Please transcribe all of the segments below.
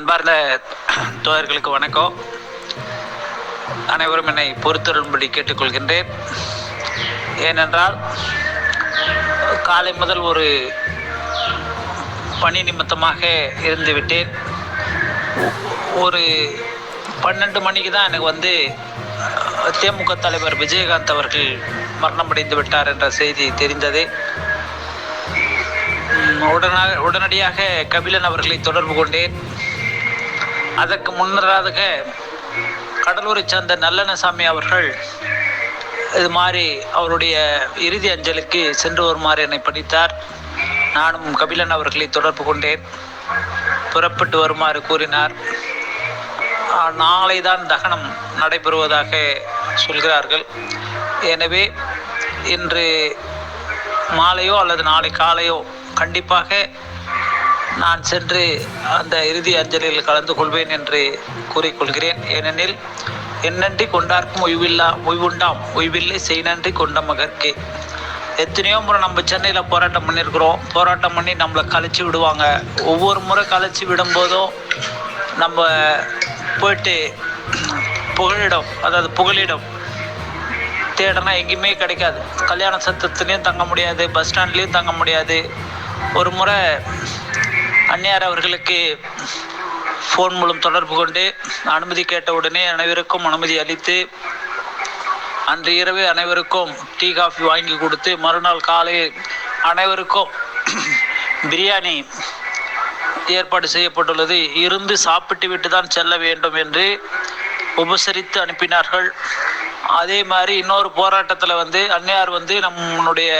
அன்பார்ந்த தோழர்களுக்கு வணக்கம். அனைவரும் என்னை பொறுத்தரும்படி கேட்டுக்கொள்கின்றேன். ஏனென்றால் காலை முதல் ஒரு பணி நிமித்தமாக இருந்து விட்டேன் ஒரு பன்னெண்டு மணிக்கு தான் எனக்கு வந்து தேமுக தலைவர் விஜயகாந்த் அவர்கள் மரணமடைந்து விட்டார் என்ற செய்தி தெரிந்தது. உடனாக உடனடியாக கபிலன் அவர்களை தொடர்பு கொண்டேன். அதற்கு முன்னராக கடலூரை சேர்ந்த நல்லனசாமி அவர்கள் இது மாதிரி அவருடைய இறுதி அஞ்சலுக்கு சென்று வருமாறு என்னை பணித்தார். நானும் கபிலன் அவர்களை தொடர்பு கொண்டேன். புறப்பட்டு வருமாறு கூறினார். நாளை தான் தகனம் நடைபெறுவதாக சொல்கிறார்கள். எனவே இன்று மாலையோ அல்லது நாளை காலையோ கண்டிப்பாக நான் சென்று அந்த இறுதி அஞ்சலியில் கலந்து கொள்வேன் என்று கூறிக்கொள்கிறேன். ஏனெனில் என்னன்றி கொண்டார்க்கும் ஒய்வில்லா ஒய்வுண்டாம் ஒய்வில்லை செய்நன்றி கொண்ட மகற்கு எத்தனையோ முறை நம்ம சென்னையில் போராட்டம் பண்ணியிருக்கிறோம். போராட்டம் பண்ணி நம்மளை கழிச்சு விடுவாங்க. ஒவ்வொரு முறை கழிச்சு விடும்போதும் நம்ம போயிட்டு புகழிடம் அதாவது புகழிடம் தேடனா எங்கேயுமே கிடைக்காது. கல்யாண சத்தத்துலேயும் தங்க முடியாது பஸ் ஸ்டாண்ட்லேயும் தங்க முடியாது. ஒரு முறை அன்னியார் அவர்களுக்கு ஃபோன் மூலம் தொடர்பு கொண்டு அனுமதி கேட்ட உடனே அனைவருக்கும் அனுமதி அளித்து அன்று இரவு அனைவருக்கும் டீ காஃபி வாங்கி கொடுத்து மறுநாள் காலை அனைவருக்கும் பிரியாணி ஏற்பாடு செய்யப்பட்டுள்ளது. இருந்து சாப்பிட்டு விட்டு தான் செல்ல வேண்டும் என்று உபசரித்து அனுப்பினார்கள். அதே மாதிரி இன்னொரு போராட்டத்தில் வந்து அன்னையார் வந்து நம்முடைய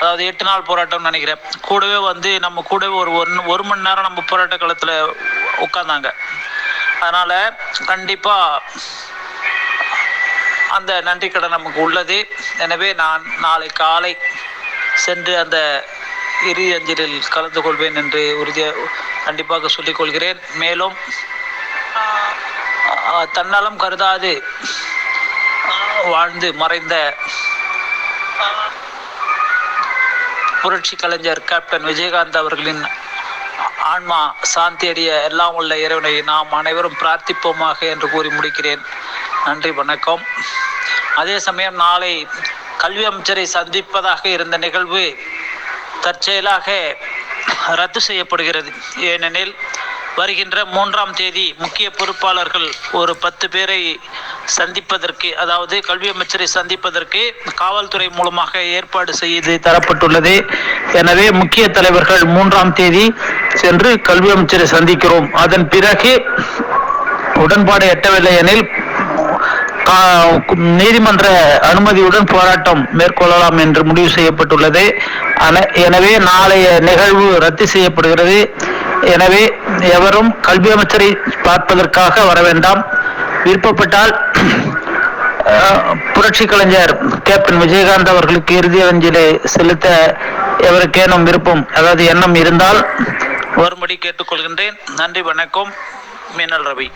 அதாவது எட்டு நாள் போராட்டம்னு நினைக்கிறேன். கூடவே வந்து நம்ம கூடவே ஒரு ஒன் ஒரு மணி நேரம் நம்ம போராட்ட காலத்தில் உட்காந்தாங்க அதனால் கண்டிப்பாக அந்த நன்றி கடன் நமக்கு உள்ளது. எனவே நான் நாளை காலை சென்று அந்த இறுதி அஞ்சலில் கலந்து கொள்வேன் என்று உறுதியாக கண்டிப்பாக சொல்லிக் கொள்கிறேன். மேலும் தன்னலம் கருதாது வாழ்ந்து மறைந்த புரட்சி கலைஞர் கேப்டன் விஜயகாந்த் அவர்களின் ஆன்மா சாந்தி அடைய எல்லாம் உள்ள இறைவனை நாம் அனைவரும் பிரார்த்திப்போமாக என்று கூறி முடிக்கிறேன். நன்றி வணக்கம். அதே சமயம் நாளை கல்வி அமைச்சரை சந்திப்பதாக இருந்த நிகழ்வு தற்செயலாக ரத்து செய்யப்படுகிறது. ஏனெனில் வருகின்ற மூன்றாம் தேதி முக்கிய பொறுப்பாளர்கள் ஒரு பத்து பேரை சந்திப்பதற்கு அதாவது கல்வி அமைச்சரை சந்திப்பதற்கு காவல்துறை மூலமாக ஏற்பாடு செய்து தரப்பட்டுள்ளது. எனவே முக்கிய தலைவர்கள் மூன்றாம் தேதி சென்று கல்வி அமைச்சரை சந்திக்கிறோம். அதன் பிறகு உடன்பாடு எட்டவில்லை எனில் நீதிமன்ற அனுமதியுடன் போராட்டம் மேற்கொள்ளலாம் என்று முடிவு செய்யப்பட்டுள்ளது. எனவே நாளைய நிகழ்வு ரத்து செய்யப்படுகிறது. எனவே எவரும் கல்வி அமைச்சரை பார்ப்பதற்காக வர வேண்டாம். விருப்பப்பட்டால் புரட்சி கலைஞர் கேப்டன் விஜயகாந்த் அவர்களுக்கு இறுதி அஞ்சலி செலுத்த எவருக்கேனும் விருப்பம் அதாவது எண்ணம் இருந்தால் வரும்படி கேட்டுக்கொள்கின்றேன். நன்றி வணக்கம். மீனல் ரவி.